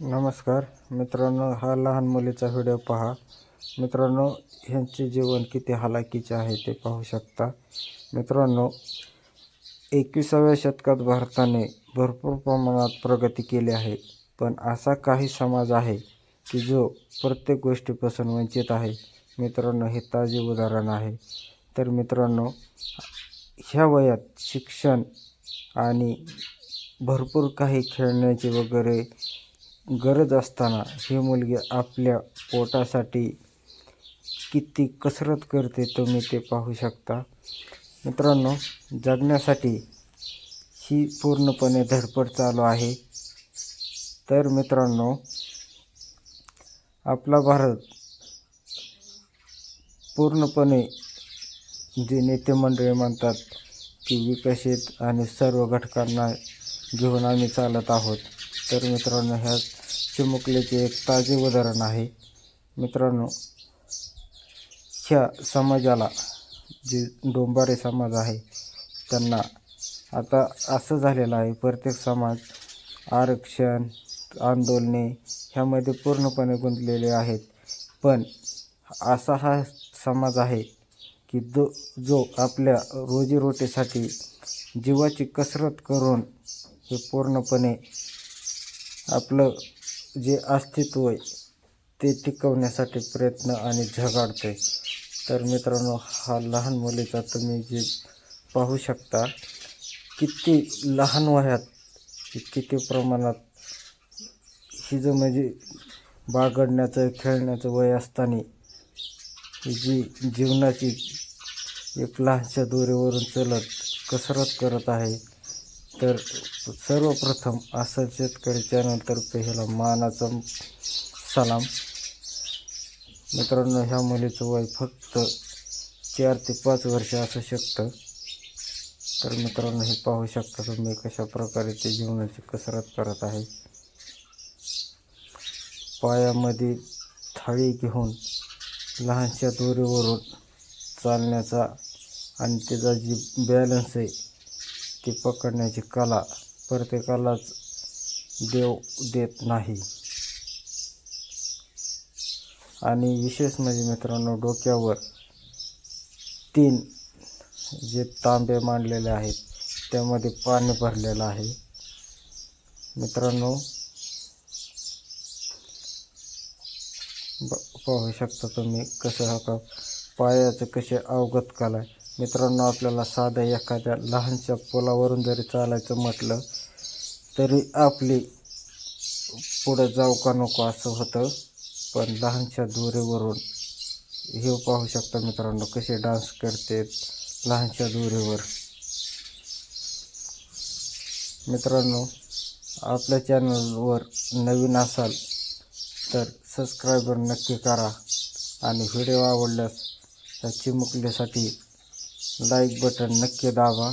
नमस्कार. मित्रांनो हा लहान मुलीचा व्हिडिओ पहा. मित्रांनो ह्यांचे जीवन किती हालाकीचे आहे ते पाहू शकता. मित्रांनो एकविसाव्या शतकात भारताने भरपूर प्रमाणात प्रगती केली आहे. पण असा काही समाज आहे की जो प्रत्येक गोष्टीपासून वंचित आहे. मित्रांनो हे ताजे उदाहरण आहे. तर मित्रांनो ह्या वयात शिक्षण आणि भरपूर काही खेळण्याचे वगैरे गरज असताना ही मुलगी आपल्या पोटासाठी किती कसरत करते तुम्ही ते पाहू शकता. मित्रांनो जगण्यासाठी ही पूर्णपणे धडपड चालू आहे. तर मित्रांनो आपला भारत पूर्णपणे जे नेते मंडळी म्हणतात की विकसित आणि सर्व घटकांना घेऊन आम्ही चालत आहोत. तर मित्रांनो ह्या चिमुकल्याचे एक ताजे उदाहरण आहे. मित्रांनो ह्या समाजाला जे डोंबारे समाज आहे त्यांना आता असं झालेलं आहे प्रत्येक समाज आरक्षण आंदोलने ह्यामध्ये पूर्णपणे गुंतलेले आहेत. पण असा हा समाज आहे की जो जो आपल्या रोजीरोटीसाठी जीवाची कसरत करून हे पूर्णपणे आपलं जे अस्तित्व आहे ते टिकवण्यासाठी प्रयत्न आणि झगाडते तर मित्रांनो हा लहान मुलीचा तुम्ही जे पाहू शकता किती लहान वयात किती प्रमाणात ही जो म्हणजे बागडण्याचं खेळण्याचं वय असताना जी जीवनाची एक लहानशा दोरीवरून चलत कसरत करत आहे तर सर्वप्रथम असं शेतकरीच्या नंतर पहिला मानाचा सलाम. मित्रांनो ह्या मुलीचं वय फक्त चार ते पाच वर्ष असू शकतं. तर मित्रांनो हे पाहू शकता तुम्ही कशा प्रकारे ते जीवनाची कसरत करत आहे. पायामध्ये थाळी घेऊन लहानशा दोरीवरून चालण्याचा आणि त्याचा जी बॅलन्स आहे ती पकडण्याची कला प्रत्येकालाच देव देत नाही. आणि विशेष म्हणजे मित्रांनो डोक्यावर तीन जे तांबे मांडलेले आहेत त्यामध्ये पाणी भरलेलं आहे. मित्रांनो ब पाहू शकता तुम्ही कसं हा का पायाचं कसे अवगत कला आहे. मित्रांनो आपल्याला साध्या एखाद्या लहानशा पुलावरून जरी चालायचं म्हटलं तरी आपली पुढं जाऊ का नको असं होतं. पण लहानशा दोरीवरून हे पाहू शकता मित्रांनो कसे डान्स करते लहानशा दोरीवर. मित्रांनो आपल्या चॅनलवर नवीन असाल तर सबस्क्रायबर नक्की करा. आणि व्हिडिओ आवडल्यास त्या चिमुकलीसाठी लाईक बटन नक्की दाबा.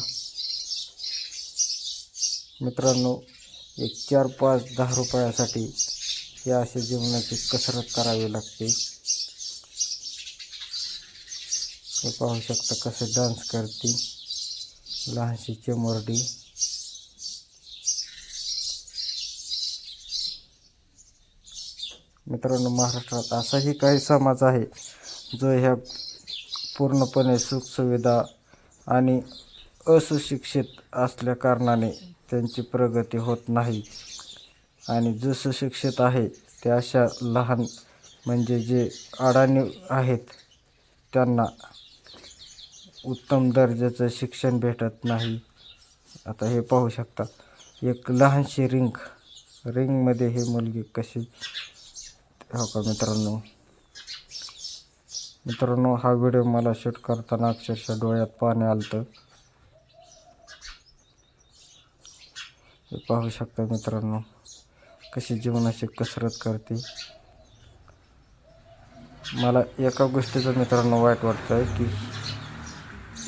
मित्रांनो एक चार पाच दहा रुपयासाठी या अशा जीवनाची कसरत करावी लागते. हे पाहू शकता कसं डान्स करते. लहानशी चिमुरडी मित्रांनो महाराष्ट्रात असाही काही समाज आहे जो ह्या पूर्णपणे सुखसुविधा आणि असुशिक्षित असल्याकारणाने त्यांची प्रगती होत नाही. आणि जो सुशिक्षित आहे ते अशा लहान म्हणजे जे अडाणी आहेत त्यांना उत्तम दर्जाचं शिक्षण भेटत नाही. आता हे पाहू शकता. एक लहानशी रिंग. रिंगमध्ये ही मुलगी कशी? हो का मित्रांनो? मित्रांनो हा व्हिडिओ मला शूट करताना अक्षरशः डोळ्यात पाणी आलतं. हे पाहू शकता मित्रांनो कशी जीवनाची कसरत करते. मला एका गोष्टीचं मित्रांनो वाईट वाटतं आहे की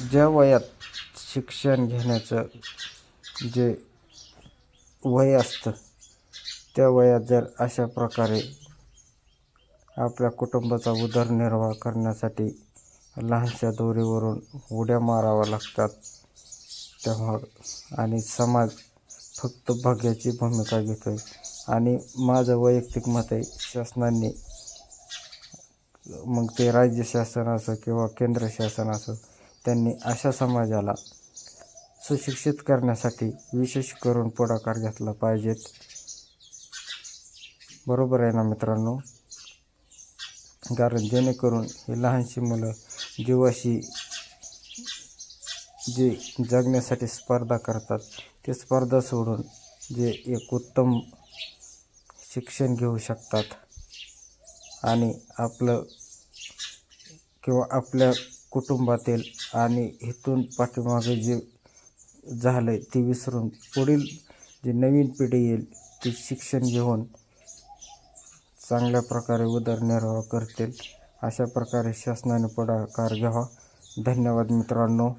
ज्या वयात शिक्षण घेण्याचं जे वय असतं त्या वयात जर अशा प्रकारे आपल्या कुटुंबाचा उदरनिर्वाह करण्यासाठी लहानशा दोरीवरून उड्या माराव्या लागतात. तेव्हा आणि समाज फक्त भाग्याची भूमिका घेतो आहे आणि माझं वैयक्तिक मत आहे शासनाने मग ते राज्य शासन असो किंवा केंद्र शासन असो त्यांनी अशा समाजाला सुशिक्षित करण्यासाठी विशेष करून पुढाकार घेतला पाहिजेत. बरोबर आहे ना मित्रांनो? कारण जेणेकरून ही लहानशी मुलं जीवाशी जे जगण्यासाठी स्पर्धा करतात ते स्पर्धा सोडून जे एक उत्तम शिक्षण घेऊ शकतात आणि आपलं किंवा आपल्या कुटुंबातील आणि इथून पाठीमागे जे झालं आहे ते विसरून पुढील जी नवीन पिढी येईल ती शिक्षण घेऊन चांगल्या प्रकारे उदरनिर्वाह करतील. अशा प्रकारे शासनाने पुढाकार घ्यावा. धन्यवाद मित्रांनो.